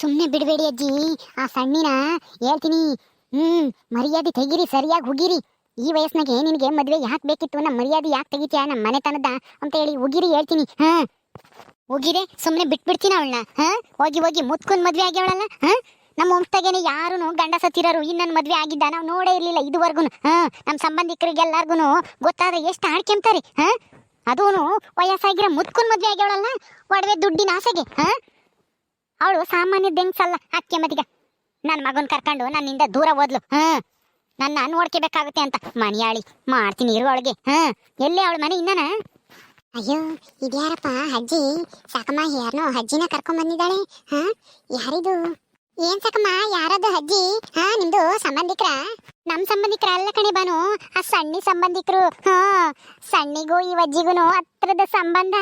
ಸುಮ್ಮನೆ ಬಿಡಬೇಡಿ ಅಜ್ಜಿ. ಆ ಸಣ್ಣಿನ ಹೇಳ್ತೀನಿ. ಹ್ಞೂ ಮರ್ಯಾದೆ ತೆಗೀರಿ, ಸರಿಯಾಗಿ ಹುಗಿರಿ. ಈ ವಯಸ್ಸಿನಾಗೆ ನಿನಗೆ ಮದುವೆ ಯಾಕೆ ಬೇಕಿತ್ತು? ನಮ್ಮ ಮರ್ಯಾದೆ ಯಾಕೆ ತೆಗಿತೀಯ? ನಮ್ಮ ಮನೆತನದ ಅಂತ ಹೇಳಿ ಉಗಿರಿ ಹೇಳ್ತೀನಿ. ಹಾಂ. ಉಗಿರೆ ಸುಮ್ಮನೆ ಬಿಟ್ಬಿಡ್ತೀನಿ ಅವಳನ್ನ. ಹಾ? ಹೋಗಿ ಹೋಗಿ ಮುತ್ಕೊಂಡು ಮದುವೆ ಆಗ್ಯವಳಲ್ಲ ಹಾಂ? ನಮ್ಮ ವಂಶದಾಗೇನೆ ಯಾರೂ ಗಂಡ ಸತ್ತಿರೋರು ಇನ್ನೊಂದು ಮದುವೆ ಆಗಿದ್ದ ನಾವು ನೋಡೇ ಇರಲಿಲ್ಲ ಇದುವರೆಗೂ ಹಾಂ? ನಮ್ಮ ಸಂಬಂಧಿಕರಿಗೆಲ್ಲರಿಗೂ ಗೊತ್ತಾದ ಎಷ್ಟು ಆಡ್ಕೊಂತಾರೆ ಹಾಂ? ಅದೂ ವಯಸ್ಸಾಗಿರೋ ಮುತ್ಕೊಂಡು ಮದುವೆ ಆಗ್ಯವಳಲ್ಲ ಒಡವೆ ದುಡ್ಡಿನ ಆಸೆಗೆ. ಹಾ? ಅವಳು ಸಾಮಾನ್ಯ ದೆಂಗ್ಸಲ್ಲ ಅಕ್ಕಿ ಮದಿಗ ನನ್ನ ಮಗನ್ ಕರ್ಕೊಂಡು ನನ್ನಿಂದ ದೂರ ಓದ್ಲು ಹಾ ನನ್ನ ನೋಡ್ಕೋಬೇಕಾಗುತ್ತೆ ಅಂತ. ಮನೆಯಾಳಿ ಮಾಡ್ತೀನಿ ಇರು ಅವಳಿಗೆ. ಹಾ ಎಲ್ಲಿ ಅವಳ ಮನೆ ಇನ್ನನ? ಅಯ್ಯೋ ಇದ್ಯಾರಪ್ಪ ಅಜ್ಜಿ? ಸಾಕಮ್ಮ ಯಾರನೋ ಅಜ್ಜಿನ ಕರ್ಕೊಂಡ್ ಬಂದಿದ್ದಾಳೆ. ಹಾ ಯಾರಿದು? ಏನ್ ಸಾಕಮ್ಮ ಯಾರದು ಅಜ್ಜಿ? ಹಾ ನಿಮ್ದು ಸಂಬಂಧಿಕರ? ನಮ್ ಸಂಬಂಧಿಕರ ಅಲ್ಲ ಕಣೆ ಬಾನು ಆ ಸಣ್ಣಿ ಸಂಬಂಧಿಕರು. ಹಾ ಸಣ್ಣಿಗೂ ಈ ಅಜ್ಜಿಗೂ ಹತ್ರದ ಸಂಬಂಧ.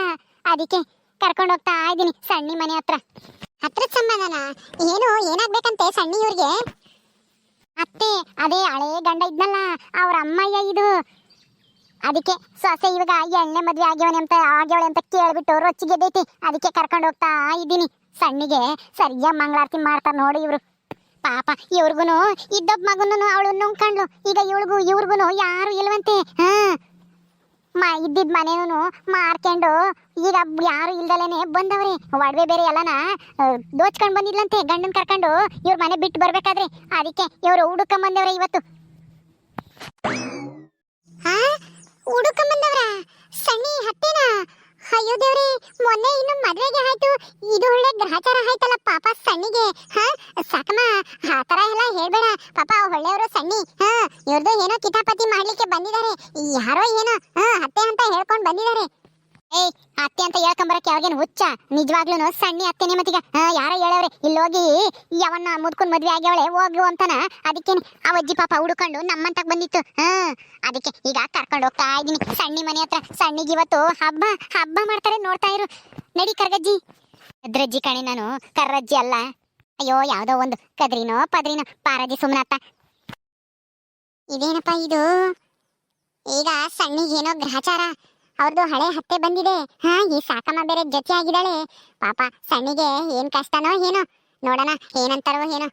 ಅದಕ್ಕೆ ಕರ್ಕೊಂಡು ಹೋಗ್ತಾ ಇದ್ದೀನಿ ಸಣ್ಣಿ ಮನೆ ಹತ್ರ. ಹತ್ರದ ಸಂಬಂಧನ? ಏನು, ಏನಾಗ್ಬೇಕಂತೆ ಸಣ್ಣ ಇವ್ರಿಗೆ ಅತ್ತೆ, ಅದೇ ಹಳೇ ಗಂಡ ಇದ್ನಲ್ಲ, ಅವ್ರ ಅಮ್ಮಯ್ಯ ಇದು. ಅದಕ್ಕೆ ಸೊಸೆ ಇವಾಗ ಎಣ್ಣೆ ಮದ್ವೆ ಆಗ್ಯವನೆ ಅಂತ, ಆಗ್ಯವಳೆ ಅಂತ ಕೇಳ್ಬಿಟ್ಟು ರೊಚ್ಚಿಗೆದೈತಿ ಅದಕ್ಕೆ ಕರ್ಕೊಂಡು ಹೋಗ್ತಾ ಇದ್ದೀನಿ. ಸಣ್ಣಿಗೆ ಸರಿಯಾಗಿ ಮಂಗಳಾರತಿ ಮಾಡ್ತಾರೆ ನೋಡಿ ಇವರು. ಪಾಪ ಇವ್ರಿಗೂ ಇದ್ದೊಬ್ಬ ಮಗನೂ ಅವಳು ನುಂಗ್ಕೊಂಡ್ಲು. ಈಗ ಇವಳಿಗೂ ಇವ್ರಿಗೂ ಯಾರು ಇಲ್ವಂತೆ, ಹಾ? ಮ, ಇದ್ದಿದ್ ಮನೇನು ಮಾರ್ಕೊಂಡು ಈಗ ಯಾರು ಇಲ್ದಲೇನೆ ಬಂದವ್ರಿ. ಒಡವೆ ಬೇರೆ ಎಲ್ಲನ ದೋಚ್ಕೊಂಡ್ ಬಂದಿದ್ಲಂತೆ, ಗಂಡನ ಕರ್ಕೊಂಡು. ಇವ್ರ ಮನೆ ಬಿಟ್ಟು ಬರ್ಬೇಕಾದ್ರೆ ಅದಕ್ಕೆ ಇವ್ರು ಹುಡುಕ ಬಂದವ್ರೆ ಇವತ್ತು. ಹಾ ಹುಡುಕಂಡ್ ಬಂದವ್ರ? ಸಣ್ಣಿ ಅಯ್ಯೋ ದೇವ್ರಿ, ಮೊನ್ನೆ ಇನ್ನು ಮದ್ವೆಗೆ ಆಯ್ತು. ಇದು ಒಳ್ಳೆ ಗ್ರಹಚಾರ ಆಯ್ತಲ್ಲ ಪಾಪ ಸಣ್ಣಿಗೆ. ಹಾ? ಸಾಕಮ್ಮ, ಆ ತರ ಎಲ್ಲ ಹೇಳ್ಬೇಡ. ಪಾಪ ಒಳ್ಳೆಯವರು ಸಣ್ಣಿ. ಹಾ? ಇವ್ರದ್ದು ಏನೋ ಕಿತಾಪತಿ ಮಾಡ್ಲಿಕ್ಕೆ ಬಂದಿದ್ದಾರೆ. ಯಾರೋ ಏನೋ, ಹಾ, ಅತ್ತೆ ಅಂತ ಹೇಳ್ಕೊಂಡ್ ಬಂದಿದ್ದಾರೆ. ಏಯ್, ಅತ್ತೆ ಅಂತ ಹೇಳ್ಕೊಂಬರಕ್ಕೆ ಯಾವಾಗೇನು ಹುಚ್ಚ? ನಿಜವಾಗ್ಲೂ ಸಣ್ಣಿ ಅತ್ತೆನೆ ಮತ್ತೀಗ ಯಾರ ಹೇಳವ್ರೆ, ಇಲ್ಲಿ ಹೋಗಿ ಯಾವನ್ನ ಮುದ್ಕೊಂಡ್ ಮದ್ವೆ ಆಗ್ಯಾವಳೆ ಹೋಗು ಅಂತಾನ? ಅದಕ್ಕೇನೆ ಆ ಅಜ್ಜಿ ಪಾಪ ಹುಡುಕೊಂಡು ನಮ್ಮಂತಕ್ ಬಂದಿತ್ತು. ಹಾ, ಅದಕ್ಕೆ ಈಗ ಕರ್ಕೊಂಡು ಹೋಗ್ತಾ ಇದೀನಿ ಸಣ್ಣಿ ಮನೆ ಹತ್ರ, ಸಣ್ಣಿಗೆ ಇವತ್ತು ಹಬ್ಬ ಹಬ್ಬ ಮಾಡ್ತಾರೆ ನೋಡ್ತಾ ಇರು. ನಡಿ ಕರ್ಗಜ್ಜಿ ಕದ್ರಜ್ಜಿ ಕಣೆ ನಾನು, ಕರ್ರಜ್ಜಿ ಅಲ್ಲ. ಅಯ್ಯೋ, ಯಾವ್ದೋ ಒಂದು ಕದ್ರಿನೋ ಪದ್ರಿನೋ. ಪಾರಜಿ ಸುಮ್ನತ್ತ ಇದೇನಪ್ಪ ಇದು? ಈಗ ಸಣ್ಣಿಗೆ ಏನೋ ಗ್ರಹಚಾರ. ಅವ್ರದ್ದು ಹಳೆ ಹತ್ತೆ ಬಂದಿದೆ. ಹಾ, ಈ ಸಾಕಮ್ಮ ಬೇರೆ ಜೊತೆ ಆಗಿದ್ದಾಳೆ. ಪಾಪ ಸಣ್ಣಿಗೆ ಏನ್ ಕಷ್ಟನೋ ಏನೋ. ನೋಡೋಣ, ಏನಂತಾರೋ ಏನೋ.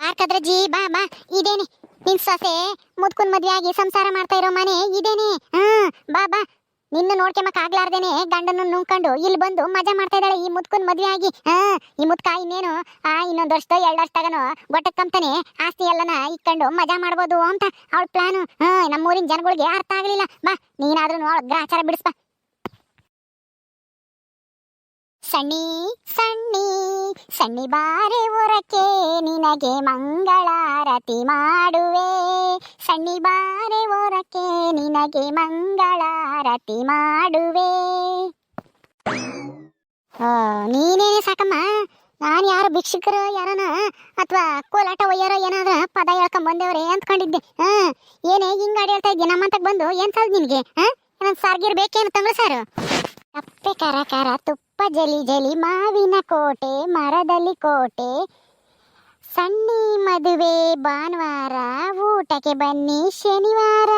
ಮಾರ್ಕದ್ರಜ್ಜಿ ಬಾ ಬಾ. ಇದೇನೆ. ನಿನ್ ಸೊಸೆ ಮುದ್ಕುನ್ ಮದ್ವೆ ಆಗಿ ಸಂಸಾರ ಮಾಡ್ತಾ ಇರೋ ಮನೆ, ಇದೇನೆ. ಹಾ, ಬಾ ಬಾ. ನಿನ್ನ ನೋಡ್ಕೆಮಕ್ ಆಗ್ಲಾರ್ದೇನೆ ಗಂಡನ ನುಂಗ್ಕೊಂಡು ಇಲ್ಲಿ ಬಂದು ಮಜಾ ಮಾಡ್ತಾ ಇದ್ದಾಳೆ ಈ ಮುದ್ಕುನ್ ಮದ್ವೆ ಆಗಿ ಹಾ, ಈ ಮುದ್ಕ ಇನ್ನೇನು? ಆ, ಇನ್ನೊಂದ್ ವರ್ಷದ ಎರಡ್ ವರ್ಷದಾಗನು ಗೊಟ್ಟಕ್ಕಂತಾನೆ ಆಸ್ತಿ ಎಲ್ಲನ ಇಕ್ಕೊಂಡು ಮಜಾ ಮಾಡ್ಬೋದು ಅಂತ ಅವಳ ಪ್ಲಾನು ಹಾ, ನಮ್ಮೂರಿನ ಜನಗಳಿಗೆ ಅರ್ಥ ಆಗ್ಲಿಲ್ಲ. ಬಾ ನೀನಾದ್ರೂ ಅವಳ ಗ್ರಾಚಾರ ಬಿಡಿಸ್ಬಾ. ಸಣ್ಣಿ ಸಣ್ಣಿ ಸಣ್ಣಿ ಬಾರೆ ಉರಕೆ ನಿನಗೆ ಮಂಗಳಾರತಿ ಮಾಡುವೆ. ಸಣ್ಣಿ ಬಾರೆ ಉರಕೆ ನಿನಗೆ ಮಂಗಳಾರತಿ ಮಾಡುವೆ. ನೀನೇನೆ ಸಾಕಮ್ಮ? ನಾನು ಯಾರು ಭಿಕ್ಷುಕರು, ಯಾರನ ಅಥವಾ ಕೋಲಾಟ ಒಯ್ಯಾರೋ ಏನಾದ್ರ ಪದ ಹೇಳ್ಕೊಂಡ್ ಬಂದೇವ್ರೆ ಅಂದ್ಕೊಂಡಿದ್ದೆ. ಹಾ ಏನೇ ಹಿಂಗ್ ಗಾಡಿ ಹೇಳ್ತಾ ಇದ್ದೀನಿ ನಮ್ಮಂತಕ್ ಬಂದು ಏನ್ ಸಾಲ್ದು ನಿನ್ಗೆ? ಹಾ ಸಾರ್ಗಿರ್ಬೇಕೇನು ಸಾರ್ಗಿರ್ ಬೇಕೇನು ಸಾರು? ಕಪ್ಪೆ ಕರ ತುಪ್ಪ ಜಲಿ ಜಲಿ ಮಾವಿನ ಕೋಟೆ, ಮರದಲ್ಲಿ ಕೋಟೆ. ಸಣ್ಣಿ ಮದುವೆ ಭಾನುವಾರ, ಊಟಕ್ಕೆ ಬನ್ನಿ ಶನಿವಾರ.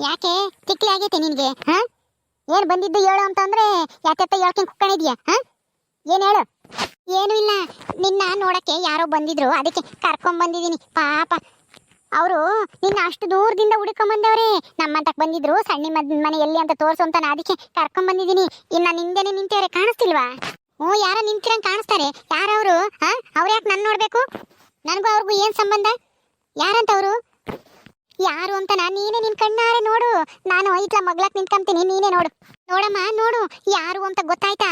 ಯಾಕೆ? ತಿಕ್ಲಿ ಆಗೈತೆ ನಿನ್ಗೆ, ಹಾ? ಏನ್ ಬಂದಿದ್ದು ಹೇಳು ಅಂತಂದ್ರೆ ಯಾಕೆತ್ತ ಹೇಳ್ಕೊಂಡ್ ಕುಕ್ಕಣಿದ್ಯಾ ಹಾ? ಏನ್ ಹೇಳು? ಏನು ಇಲ್ಲ. ನಿನ್ನ ನೋಡಕ್ಕೆ ಯಾರೋ ಬಂದಿದ್ರು, ಅದಕ್ಕೆ ಕರ್ಕೊಂಡ್ ಬಂದಿದೀನಿ ಪಾಪ. ಅವರು ನಿನ್ನ ಅಷ್ಟು ದೂರದಿಂದ ಹುಡುಕೊಂಡ್ ನಮ್ಮಂತಕ್ಕೆ ನಮ್ಮಂತಕ್ ಬಂದಿದ್ರು ಸಣ್ಣ ಮನೆ ಎಲ್ಲಿ ಅಂತ ತೋರ್ಸು ಅಂತ ಅದಕ್ಕೆ ಕರ್ಕೊಂಡ್ ಬಂದಿದೀನಿ ಇನ್ನ ನಿಂದೇನೆ ನಿಂತವ್ರೆ ಕಾಣಿಸ್ತಿಲ್ವಾ? ಹ್ಞೂ ಯಾರೋ ನಿಂತಿರಂಗೆ ಕಾಣಿಸ್ತಾರೆ. ಯಾರವರು? ಹಾ? ಅವ್ರು ಯಾಕೆ ನನ್ ನೋಡ್ಬೇಕು? ನನಗೂ ಅವ್ರಿಗೂ ಏನು ಸಂಬಂಧ? ಯಾರಂತವ್ರು? ಯಾರು ಅಂತ ನಾನು ನೀನೇ ನಿನ್ನ ಕಣ್ಣಾರೆ ನೋಡು. ನಾನು ಐತ್ಲ ಮಗ್ಲಕ್ಕೆ ನಿಂತ್ಕೊಂತೀನಿ ನೀನೇ ನೋಡು. ನೋಡಮ್ಮ ನೋಡು. ಯಾರು ಅಂತ ಗೊತ್ತಾಯ್ತಾ?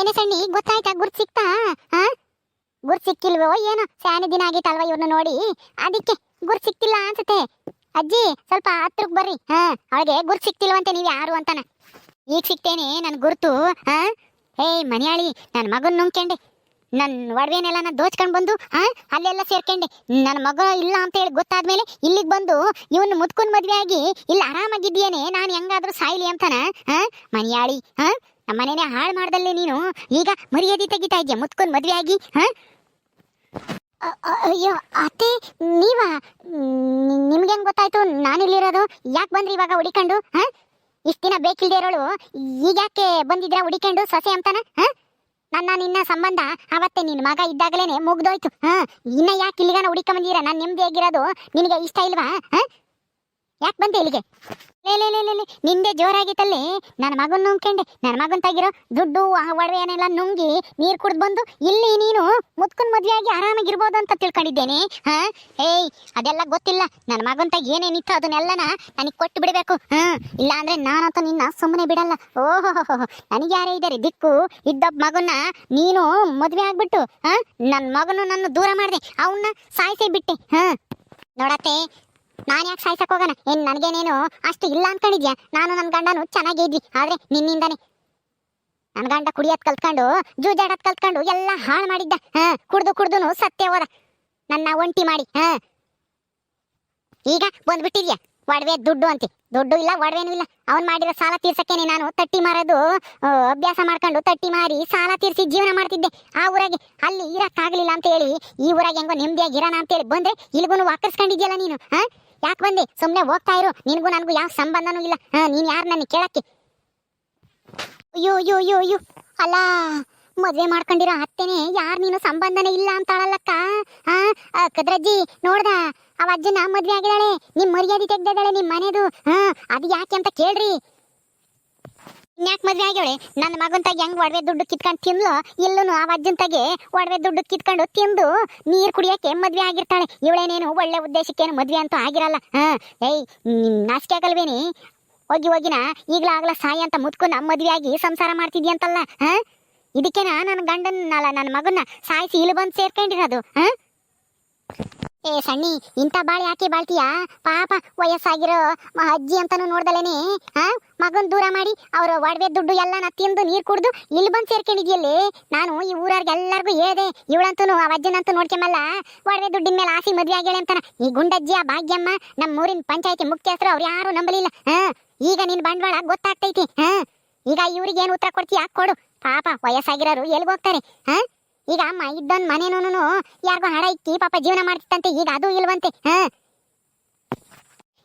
ಏನೇ ಸಣ್ಣಿ, ಗೊತ್ತಾಯ್ತಾ? ಗುರ್ತು ಸಿಕ್ತಾ? ಹಾ ಗುರ್ತ್ ಸಿಕ್ಕಿಲ್ವೋ ಏನೋ? ಸ್ಯಾನಿ ದಿನ ಆಗಿತ್ತಲ್ವ ಇವ್ರನ್ನ ನೋಡಿ? ಅದಕ್ಕೆ ಗುರ್ತು ಸಿಕ್ತಿಲ್ಲ ಅನ್ಸುತ್ತೆ. ಅಜ್ಜಿ, ಸ್ವಲ್ಪ ಹತ್ರಕ್ ಬರ್ರಿ. ಹಾ, ಅವಳಿಗೆ ಗುರ್ತು ಸಿಕ್ತಿಲ್ವಂತೆ ನೀವು ಯಾರು ಅಂತಾನ. ಈಗ ಸಿಕ್ತೇನೆ ನನ್ ಗುರ್ತು ಹಾ ಏಯ್ ಮನೆಯಾಳಿ ನನ್ನ ಮಗನ್ ನುಂಗ್ಕೊಂಡೆ. ನನ್ನ ಒಡವೆನೆಲ್ಲ ನಾನು ದೋಚ್ಕೊಂಡ್ ಬಂದು ಹಾ ಅಲ್ಲೆಲ್ಲ ಸೇರ್ಕೊಂಡೆ. ನನ್ನ ಮಗ ಇಲ್ಲ ಅಂತ ಹೇಳಿ ಗೊತ್ತಾದ್ಮೇಲೆ ಇಲ್ಲಿಗೆ ಬಂದು ಇವನು ಮುದ್ಕೊಂಡ್ ಮದ್ವೆ ಆಗಿ, ಇಲ್ಲಿ ಆರಾಮಾಗಿದ್ದೀಯೇನೆ, ನಾನು ಹೆಂಗಾದ್ರೂ ಸಾಯ್ಲಿ ಅಂತಾನ ಹಾ ಮನೆಯಾಳಿ ಹಾ ನಮ್ಮನೇನೆ ಹಾಳು ಮಾಡ್ದಲ್ಲೇ ನೀನು? ಈಗ ಮರ್ಯಾದೆ ತೆಗಿತಾ ಇದ್ಯಾ? ಮುತ್ಕೊಂಡು ಮದುವೆ ಆಗಿ, ಹಾ? ಅಯ್ಯೋ, ಅತ್ತೆ, ನೀವಾ? ನಿಮ್ಗೆ ಹೆಂಗ್ ಗೊತ್ತಾಯ್ತು? ನಾನು ನಾನಿಲ್ಲಿರೋದು ಯಾಕೆ ಬಂದ್ರಿ ಇವಾಗ ಹುಡಿಕೊಂಡು, ಹಾ? ಇಷ್ಟ ದಿನ ಬೇಕಿಲ್ದೇ ಇರೋಳು, ಈಗ ಯಾಕೆ ಬಂದಿದ್ರ ಹುಡಿಕೊಂಡು ಸೊಸೆ ಅಂತಾನ, ಹಾ? ನನ್ನ, ನಿನ್ನ ಸಂಬಂಧ ಅವತ್ತೆ ನಿನ್ನ ಮಗ ಇದ್ದಾಗಲೇನೆ ಮುಗ್ದೋಯ್ತು, ಹಾ? ಇನ್ನ ಯಾಕೆ ಇಲ್ಲಿಗಾನ ಹುಡಿಕೊಂಡ್ ಬಂದಿರ ನಾನು ನೆಮ್ಮದಿಯಾಗಿರೋದು ನಿನಗೆ ಇಷ್ಟ ಇಲ್ವಾ, ಹಾ? ಯಾಕೆ ಬಂದೆ ಇಲ್ಲಿಗೆ? ಲೇ ಲೇ ಲೇ ನಿಂದೆ ಜೋರಾಗಿತ್ತಲ್ಲಿ. ನನ್ನ ಮಗನ್ ನುಂಗ್ಕೊಂಡೆ. ನನ್ನ ಮಗನ್ ತಾಗಿರೋ ದುಡ್ಡು, ಆ ಒಡವೆಯನ್ನೆಲ್ಲ ನುಂಗಿ ನೀರ್ ಕುಡ್ದು ಬಂದು ಇಲ್ಲಿ ನೀನು ಮುತ್ಕನ್ ಮದ್ವೆ ಆಗಿ ಆರಾಮಾಗಿರ್ಬೋದು ಅಂತ ತಿಳ್ಕೊಂಡಿದ್ದೇನೆ. ಹಾ? ಏಯ್, ಅದೆಲ್ಲ ಗೊತ್ತಿಲ್ಲ. ನನ್ನ ಮಗನ್ ತಾಗ ಏನೇನಿತ್ತು ಅದನ್ನೆಲ್ಲನ ನನಗ್ ಕೊಟ್ಟು ಬಿಡಬೇಕು. ಹಾ? ಇಲ್ಲ ಅಂದ್ರೆ ನಾನಂತ ನಿನ್ನ ಸುಮ್ಮನೆ ಬಿಡಲ್ಲ. ಓಹೋ ನನಗೆ ಯಾರೇ ಇದ್ದಾರೆ, ದಿಕ್ಕು ಇದ್ದೊಬ್ಬ ಮಗನ್ನ ನೀನು ಮದ್ವೆ ಆಗ್ಬಿಟ್ಟು, ಹಾ? ನನ್ನ ಮಗನು ನನ್ನ ದೂರ ಮಾಡಿದೆ ಅವನ್ನ ಸಾಯಿಸಿ ಬಿಟ್ಟೆ. ಹಾ? ನೋಡತ್ತೆ ನಾನು ಯಾಕೆ ಸಾಯ್ಸಕ್ ಹೋಗೋಣ? ಏನ್ ನನಗೇನೇನು ಅಷ್ಟು ಇಲ್ಲ ಅನ್ಕೊಂಡಿದ್ಯಾ? ನಾನು ನನ್ನ ಗಂಡನು ಚೆನ್ನಾಗೇ ಇದ್ವಿ. ಆದ್ರೆ ನಿನ್ನಿಂದಾನೆ. ನನ್ನ ಗಂಡ ಕುಡಿಯೋದ್ ಕಲ್ತ್ಕೊಂಡು, ಜೂಜಾಡೋದ್ ಕಲ್ತ್ಕೊಂಡು ಎಲ್ಲ ಹಾಳು ಮಾಡಿದ್ದ. ಹಾ, ಕುಡ್ದು ಕುಡ್ದು ಸತ್ಯ ಹೋದ. ನನ್ನ ಒಂಟಿ ಮಾಡಿ, ಹಾ. ಈಗ ಬಂದ್ಬಿಟ್ಟಿದ್ಯಾ? ಒಡವೆ ದುಡ್ಡು ಅಂತೆ. ದುಡ್ಡು ಇಲ್ಲ, ಒಡವೆನೂ ಇಲ್ಲ. ಅವ್ನ್ ಮಾಡಿರೋ ಸಾಲ ತೀರ್ಸಕ್ಕೇನೆ ನಾನು ತಟ್ಟಿ ಮಾರೋದು ಅಭ್ಯಾಸ ಮಾಡ್ಕೊಂಡು ತಟ್ಟಿ ಮಾರಿ ಸಾಲ ತೀರ್ಸಿ ಜೀವನ ಮಾಡ್ತಿದ್ದೆ. ಆ ಊರಾಗೆ, ಅಲ್ಲಿ ಇರಕ್ಕಾಗಲಿಲ್ಲ ಅಂತ ಹೇಳಿ ಈ ಊರಾಗೆ ಹೆಂಗೋ ನೆಮ್ಮದಿಯಾಗಿ ಇರೋಣ ಅಂತ ಹೇಳಿ ಬಂದ್ರೆ ಇಲ್ಗೂ ವಾಕರ್ಸ್ಕೊಂಡಿದ್ಯಲ್ಲ ನೀನು, ಹಾ? ಯಾಕೆ ಬಂದಿ? ಸುಮ್ಮನೆ ಹೋಗ್ತಾ ಇರು. ನಿನಗೂ ನನಗೂ ಯಾವ ಸಂಬಂಧನೂ ಇಲ್ಲ. ನೀನು ಯಾರು ನನ್ನ ಕೇಳಕ್ಕೆ? ಅಯ್ಯೋ ಅಯ್ಯೋ ಅಯ್ಯೋ ಅಯ್ಯೋ. ಅಲ್ಲ ಮದ್ವೆ ಮಾಡ್ಕೊಂಡಿರೋ ಅತ್ತೆನೆ ಯಾರು ನೀನು ಸಂಬಂಧನೇ ಇಲ್ಲ ಅಂತಾಳಲ್ಲಕ್ಕ? ಆ, ಕದ್ರಜ್ಜಿ ನೋಡ್ದ? ಅವ ಅಜ್ಜನ ಮದ್ವೆ ಆಗಿದ್ದಾಳೆ. ನಿಮ್ ಮರ್ಯಾದೆ ತೆಗ್ದಿದ್ದಾಳೆ ನಿಮ್ ಮನೆದು. ಹಾ ಅದು ಯಾಕೆ ಅಂತ ಕೇಳ್ರಿ. ಇನ್ಯಾಕ್ ಮದ್ವೆ ಆಗ್ಯಾಳೆ ನನ್ನ ಮಗನ ತಾಗಿ ಹೆಂಗ್ ಒಡವೆ ದುಡ್ಡು ಕಿತ್ಕೊಂಡು ತಿನ್ಲೋ ಇಲ್ಲೂ ಆ ಅಜ್ಜನ ತಾಗೆ ಒಡವೆ ದುಡ್ಡು ಕಿತ್ಕೊಂಡು ತಿಂದು ನೀರ್ ಕುಡಿಯಕ್ಕೆ ಮದ್ವೆ ಆಗಿರ್ತಾಳೆ. ಇವಳೇನೇನು ಒಳ್ಳೆ ಉದ್ದೇಶಕ್ಕೇನು ಮದ್ವೆ ಅಂತೂ ಆಗಿರಲ್ಲ. ಹಾ, ಏಯ್ ನಾಚಿಕೆ ಆಗಲ್ವೇನಿ? ಹೋಗಿ ಹೋಗಿನ ಈಗಲಾಗ್ಲ ಸಾಯಿ ಅಂತ ಮುತ್ಕೊಂಡು ಮದ್ವೆ ಆಗಿ ಸಂಸಾರ ಮಾಡ್ತಿದ್ಯಂತಲ್ಲ ಹಾ? ಇದಕ್ಕೆನ ನನ್ನ ಗಂಡನ ನನ್ನ ಮಗನ್ನ ಸಾಯಿಸಿ ಇಲ್ಲಿ ಬಂದು ಸೇರ್ಕೊಂಡಿರೋದು, ಹಾ? ಏ ಸಣ್ಣಿ, ಇಂಥ ಬಾಳೆ ಯಾಕೆ ಬಾಳ್ತೀಯಾ? ಪಾಪ ವಯಸ್ಸಾಗಿರೋ ಅಜ್ಜಿ ಅಂತಾನು ನೋಡ್ದಲೇನೆ ಹಾ ಮಗನ್ ದೂರ ಮಾಡಿ ಅವ್ರ ಒಡವೆ ದುಡ್ಡು ಎಲ್ಲನ ತಿಂದು ನೀರು ಕುಡ್ದು ಇಲ್ಲಿ ಬಂದು ಸೇರ್ಕೊಂಡಿದ್ಯಲ್ಲಿ? ನಾನು ಈ ಊರವ್ರಿಗೆ ಎಲ್ಲರಿಗೂ ಹೇಳ್ದೆ ಇವಳಂತೂ ಆ ಅಜ್ಜನಂತೂ ನೋಡ್ಕೊಂಬಲ್ಲ. ಒಡವೆ ದುಡ್ಡಿನ ಮೇಲೆ ಆಸಿ ಮದುವೆ ಆಗ್ಯಾಳೆ ಅಂತಾನ. ಈ ಗುಂಡಜ್ಜಿ ಭಾಗ್ಯಮ್ಮ ನಮ್ಮ ಊರಿನ ಪಂಚಾಯತಿ ಮುಖ್ಯಸ್ಥರು ಅವ್ರು ಯಾರು ನಂಬಲಿಲ್ಲ. ಹಾ ಈಗ ನಿನ್ ಬಂಡವಾಳ ಗೊತ್ತಾಗ್ತೈತಿ ಹಾ ಈಗ ಇವ್ರಿಗೆ ಏನು ಉತ್ತರ ಕೊಡ್ತೀಯ? ಕೊಡು. ಪಾಪ ವಯಸ್ಸಾಗಿರೋರು ಎಲ್ಲಿಗೆ ಹೋಗ್ತಾರೆ ಹಾ ಈಗ ಅಮ್ಮ, ಇದ್ದೊಂದು ಮನೇನೂ ಯಾರಿಗೋ ಹಣ ಇಕ್ಕಿ ಪಾಪ ಜೀವನ ಮಾಡ್ತಿತ್ತಂತೆ, ಈಗ ಅದು ಇಲ್ವಂತೆ, ಹಾ?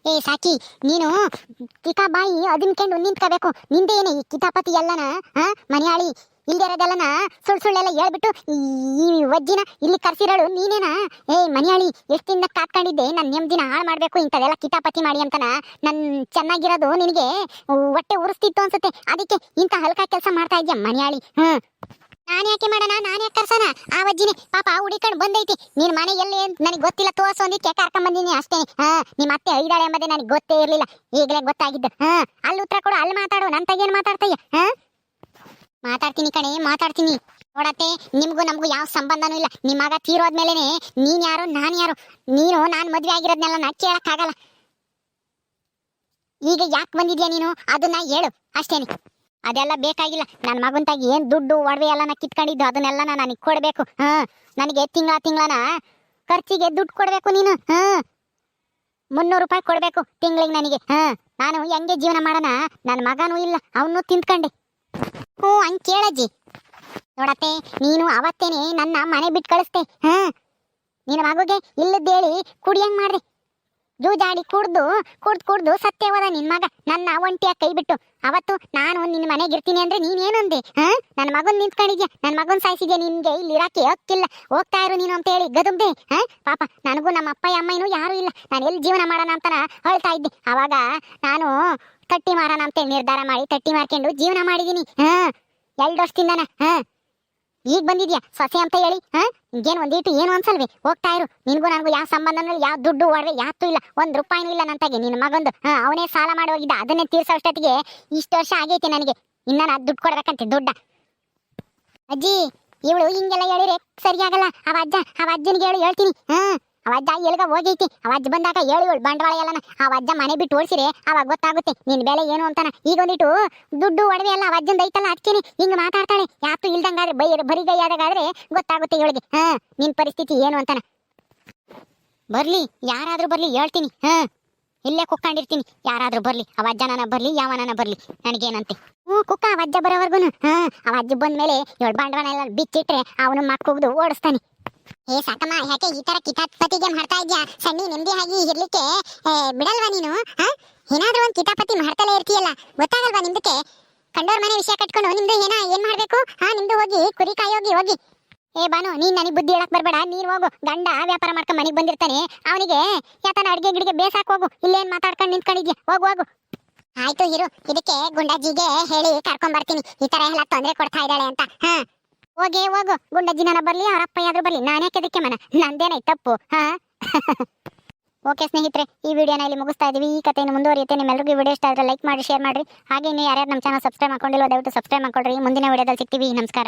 ಏ ಸಾಕಿ, ನೀನು ಕಿತಾ ಬಾಯಿ ಅದಿನ್ಕೊಂಡು ನಿಂತ್ಕೋಬೇಕು, ನಿಂದೆ ಏನೇ ಈ ಕಿತಾಪತಿ ಎಲ್ಲನ, ಹಾ? ಮನೆಯಾಳಿ ಇಲ್ದಿರೋದೆಲ್ಲನ ಸುಳ್ಳು ಸುಳ್ಳೆಲ್ಲ ಹೇಳ್ಬಿಟ್ಟು ಈ ವಜ್ಜಿನ ಇಲ್ಲಿ ಕರ್ಸಿರೋಳು ನೀನೇನಾ? ಏ ಮನೆಯಾಳಿ ದಿನ ಕಾತ್ಕೊಂಡಿದ್ದೆ ನನ್ನ ನೆಮ್ಮದಿನ ಹಾಳು ಮಾಡಬೇಕು, ಇಂಥದೆಲ್ಲ ಕಿತಾಪತಿ ಮಾಡಿ ಅಂತನ? ನನ್ನ ಚೆನ್ನಾಗಿರೋದು ನಿನಗೆ ಹೊಟ್ಟೆ ಉರಿಸ್ತಿತ್ತು ಅನ್ಸುತ್ತೆ, ಅದಕ್ಕೆ ಇಂಥ ಹಲ್ಕ ಕೆಲಸ ಮಾಡ್ತಾ ಇದೆಯಾ ಮನೆಯಾಳಿ ಹ್ಮ್ ನಾನ್ ಯಾಕೆ ಮಾಡೋಣ? ನಾನು ಯಾಕೆ ಕರ್ಸೋಣ? ಆ ವಜ್ಜಿನಿ, ಪಾಪ ಹುಡಿಕೊಂಡು ಬಂದೈತಿ. ನಿನ್ ಮನೆ ಎಲ್ಲಿ ನನಗೆ ಗೊತ್ತಿಲ್ಲ ತೋರ್ಸು ಅಂದಿಕ್ಕೆ ಕರ್ಕೊಂಡ್ ಬಂದಿನಿ ಅಷ್ಟೇ. ಹಾ, ನಿಮ್ಮ ಅತ್ತೆ ಐದಾಳೆ ಎಂಬುದೇ ನನಗೆ ಗೊತ್ತೇ ಇರಲಿಲ್ಲ. ಈಗಲೇ ಗೊತ್ತಾಗಿದ್ದು. ಹಾ, ಅಲ್ಲಿ ಉತ್ತರ ಕೊಡು, ಅಲ್ಲಿ ಮಾತಾಡು. ನನ್ನ ತಗೇನು ಮಾತಾಡ್ತಯ್ಯ ಹಾ? ಮಾತಾಡ್ತೀನಿ ಕಣೆ, ಮಾತಾಡ್ತೀನಿ. ನೋಡತ್ತೆ, ನಿಮಗೂ ನಮಗೂ ಯಾವ ಸಂಬಂಧನೂ ಇಲ್ಲ. ನಿಮ್ಮ ಮಗ ತೀರೋದ್ಮೇಲೆ ನೀನು ಯಾರು, ನಾನು ಯಾರು? ನೀನು, ನಾನು ಮದುವೆ ಆಗಿರೋದ್ನೆಲ್ಲ ನಾ ಕೇಳಕ್ಕಾಗಲ್ಲ. ಈಗ ಯಾಕೆ ಬಂದಿದ್ಯಾ ನೀನು? ಅದನ್ನ ಹೇಳು. ಅಷ್ಟೇನೆ. ಅದೆಲ್ಲ ಬೇಕಾಗಿಲ್ಲ. ನನ್ನ ಮಗಂತಾಗಿ ಏನು ದುಡ್ಡು, ಒಡವೆ ಎಲ್ಲ ನಾ ಕಿತ್ಕೊಂಡಿದ್ದು, ಅದನ್ನೆಲ್ಲ ನನಗೆ ಕೊಡಬೇಕು. ಹಾಂ, ನನಗೆ ತಿಂಗಳ ತಿಂಗಳನ ಖರ್ಚಿಗೆ ದುಡ್ಡು ಕೊಡಬೇಕು ನೀನು. ಹಾಂ, ಮುನ್ನೂರು ರೂಪಾಯಿ ಕೊಡಬೇಕು ತಿಂಗಳಿಗೆ ನನಗೆ. ಹಾಂ, ನಾನು ಹೆಂಗೆ ಜೀವನ ಮಾಡೋಣ? ನನ್ನ ಮಗನೂ ಇಲ್ಲ, ಅವನು ತಿಂದ್ಕೊಂಡೆ ಹ್ಞೂ, ಹಂಗೆ ಕೇಳಜ್ಜಿ. ನೋಡತ್ತೆ, ನೀನು ಅವತ್ತೇನೆ ನನ್ನ ಮನೆ ಬಿಟ್ಟು ಕಳಿಸ್ತೆ ಹಾಂ, ನಿನ್ನ ಮಗುಗೆ ಇಲ್ಲದೇಳಿ ಕುಡಿಯಂಗೆ ಮಾಡ್ದೆ. ಜೂಜಾಡಿ ಕುಡ್ದು ಕುಡ್ದು ಕುಡ್ದು ಸತ್ಯವದ ನಿನ್ ಮಗ. ನನ್ನ ಒಂಟಿಯ ಕೈ ಬಿಟ್ಟು. ಅವತ್ತು ನಾನು ನಿನ್ನ ಮನೆಗೆ ಇರ್ತೀನಿ ಅಂದ್ರೆ ನೀನೇನಂದೆ? ಹಾ? ನನ್ನ ಮಗನ್ ನಿಂತ್ಕೊಂಡಿದ್ಯಾ? ನನ್ನ ಮಗನ್ ಸಾಯಿಸಿದ್ಯಾ? ನಿನ್ಗೆ ಇಲ್ಲಿ ಇರಾಕೆ ಹಕ್ಕಿಲ್ಲ. ಹೋಗ್ತಾ ಇರು ನೀನು ಅಂತ ಹೇಳಿ ಗದುಂಬೆ ಹಾ? ಪಾಪ, ನನಗೂ ನಮ್ಮ ಅಪ್ಪ ಅಮ್ಮನೂ ಯಾರು ಇಲ್ಲ. ನಾನು ಎಲ್ಲಿ ಜೀವನ ಮಾಡೋಣ ಅಂತನ ಹೇಳ್ತಾ ಇದ್ದೆ. ಅವಾಗ ನಾನು ತಟ್ಟಿ ಮಾರೋಣ ಅಂತೇಳಿ ನಿರ್ಧಾರ ಮಾಡಿ, ತಟ್ಟಿ ಮಾರ್ಕೊಂಡು ಜೀವನ ಮಾಡಿದೀನಿ ಹಾ? ಎರಡು ವರ್ಷದಿಂದನ? ಹಾ? ಈಗ ಬಂದಿದ್ಯಾ? ಸೊಸೆ ಅಂತ ಹೇಳಿ, ಹಾ? ಹಿಂಗೇನು ಒಂದೀಟು ಏನು ಅನ್ಸಲ್ವೇ? ಹೋಗ್ತಾ ಇರು. ನಿನ್ಗೂ ನನಗೂ ಯಾವ ಸಂಬಂಧನೂ, ಯಾವ ದುಡ್ಡು ಒಡವೆ ಯಾತೂ ಇಲ್ಲ. ಒಂದ್ ರೂಪಾಯಿನೂ ಇಲ್ಲ ನಂತಾಗೆ ನಿನ್ನ ಮಗಂದು ಅವನೇ ಸಾಲ ಮಾಡಿ ಹೋಗಿದ್ದ. ಅದನ್ನೇ ತೀರ್ಸೋಷ್ಟೊತ್ತಿಗೆ ಇಷ್ಟು ವರ್ಷ ಆಗೈತೆ ನನಗೆ. ಇನ್ನ ನಾ ದುಡ್ಡು ಕೊಡ್ಬೇಕಂತೆ, ದುಡ್ಡ. ಅಜ್ಜಿ, ಇವಳು ಹಿಂಗೆಲ್ಲ ಹೇಳಿದ್ರೆ ಸರಿಯಾಗಲ್ಲ. ಅವ ಅಜ್ಜ, ಅವ ಅಜ್ಜನಿಗೆ ಹೇಳು, ಹೇಳ್ತೀನಿ. ಹಾ. ಅವ ಅಜ್ಜ ಎಲ್ಗ ಹೋಗೈತಿ ಅವಜ್ಜ ಬಂದಾಗ ಹೇಳು ಇವಳು ಬಂಡವಾಳ ಎಲ್ಲನ. ಅವಜ್ಜ ಮನೆ ಬಿಟ್ಟು ಓಡಿಸಿರೆ, ಅವಾಗ ಗೊತ್ತಾಗುತ್ತೆ, ನಿನ್ ಬೆಲೆ ಏನು ಅಂತಾನ. ಈಗ ಒಂದಿಟ್ಟು ದುಡ್ಡು ಒಡವೆ ಎಲ್ಲ ಅವಜ್ಜಂದ ಐತಲ್ಲ ಅದಕ್ಕೇನೆ ಹಿಂಗ್ ಮಾತಾಡ್ತಾಳೆ. ಯಾತು ಇಲ್ದಂಗಾದ್ರೆ ಬೈ ಬರಿಗೈಯಾದಾಗಾದ್ರೆ ಗೊತ್ತಾಗುತ್ತೆ ಇವಳಿಗೆ. ಹಾ, ನಿನ್ ಪರಿಸ್ಥಿತಿ ಏನು ಅಂತಾನ. ಬರ್ಲಿ, ಯಾರಾದ್ರೂ ಬರ್ಲಿ, ಹೇಳ್ತೀನಿ. ಹಾ, ಇಲ್ಲೇ ಕುಕ್ಕೊಂಡಿರ್ತೀನಿ. ಯಾರಾದ್ರೂ ಬರ್ಲಿ, ಅವ ಅಜ್ಜನನ ಬರ್ಲಿ, ಯಾವನನ ಬರ್ಲಿ, ನನಗೇನಂತೆ. ಹ್ಞೂ, ಕುಕ್ಕ ಅವಜ್ಜ ಅಜ್ಜ ಬರೋವರ್ಗುನು. ಹಾ, ಅವ ಅಜ್ಜ ಬಂದ್ಮೇಲೆ ಬಂಡವಾಳ ಎಲ್ಲ ಬಿಚ್ಚಿಟ್ರೆ ಅವನು ಮಕ್ಕುಗ್ದು ಓಡಿಸ್ತಾನೆ. ಏ ಸಾಕಮ್ಮ, ಯಾಕೆ ಈ ತರ ಕಿತಾಪತಿಗೆ ಮಾಡ್ತಾ ಇದ್ಯಾ? ಸಣ್ಣಿ ನೆಮ್ಮದಿ ಆಗಿ ಇರ್ಲಿಕ್ಕೆ ಬಿಡಲ್ವಾ ನೀನು ಏನಾದ್ರೂ ಒಂದು ಕಿತಾಪತಿ ಮಾಡ್ತಲೇ ಇರ್ತೀಯಲ್ಲ, ಗೊತ್ತಾಗಲ್ವಾ ನಿಮ್ದಕ್ಕೆ? ಕಂಡೋರ್ ಮನೆ ವಿಷಯ ಕಟ್ಕೊಂಡು ನಿಮ್ದು ಏನ, ಏನ್ ಮಾಡ್ಬೇಕು? ಹಾ, ನಿಮ್ದು ಹೋಗಿ, ಕುರಿ ಕಾಯೋಗಿ ಹೋಗಿ. ಏ, ಬಾನು, ನೀನ್ ನನಗೆ ಬುದ್ಧಿ ಹೇಳಕ್ ಬರ್ಬೇಡ, ನೀನ್ ಹೋಗು, ಗಂಡ ವ್ಯಾಪಾರ ಮಾಡ್ಕೊಂಡ್ ಮನೆಗೆ ಬಂದಿರ್ತಾನೆ, ಅವನಿಗೆ ಯಾತನ ಅಡ್ಗೆ ಗಿಡಿಗೆ ಬೇಸಾಕ್ ಹೋಗು, ಇಲ್ಲೇನ್ ಮಾತಾಡ್ಕೊಂಡು ನಿಂತ್ಕೊಂಡಿದ್ಯಾ? ಹೋಗು ಹೋಗು. ಆಯ್ತು, ಇರು, ಇದಕ್ಕೆ ಗುಂಡಾಜಿಗೆ ಹೇಳಿ ಕರ್ಕೊಂಡ್ ಬರ್ತೀನಿ ಈ ತರ ಎಲ್ಲ ತೊಂದ್ರೆ ಕೊಡ್ತಾ ಇದ್ದಾಳೆ ಅಂತ, ಹಾ. ಹೋಗಿ, ಹೋಗು. ಗುಂಡಜ್ಜಿನ ಬರ್ಲಿ ಅವರಪ್ಪಯ್ಯಾದ್ರೂ ಯಾದ್ರು ಬರ್ಲಿ. ನಾನೇ ಅದಕ್ಕೆ ಮನ. ನಂದೇನೈ ತಪ್ಪು, ಹಾ? ಓಕೆ ಸ್ನೇಹಿತರೆ, ಈ ವಿಡಿಯೋನ ಇಲ್ಲಿ ಮುಗಿಸ್ತಾ ಇದೀವಿ. ಈ ಕಥೆಯನ್ನು ಮುಂದುವರಿಯುತ್ತೆ. ನಿಮ್ಮೆಲ್ಲರಿಗೂ ವಿಡಿಯೋ ಇಷ್ಟ ಆದರೆ ಲೈಕ್ ಮಾಡಿ ಶೇರ್ ಮಾಡಿರಿ. ಹಾಗೆ ಇನ್ನು ಯಾರ್ಯಾರು ನಮ್ಮ ಚಾನಲ್ ಸಬ್ಸ್ಕ್ರೈಬ್ ಮಾಡ್ಕೊಂಡಿಲ್ಲ ದಯವಿಟ್ಟು ಸಬ್ಸ್ಕ್ರೈಬ್ ಮಾಡ್ಕೊಳ್ರಿ. ಮುಂದಿನ ವಿಡಿಯೋದಲ್ಲಿ ಸಿಗ್ತೀವಿ. ನಮಸ್ಕಾರ.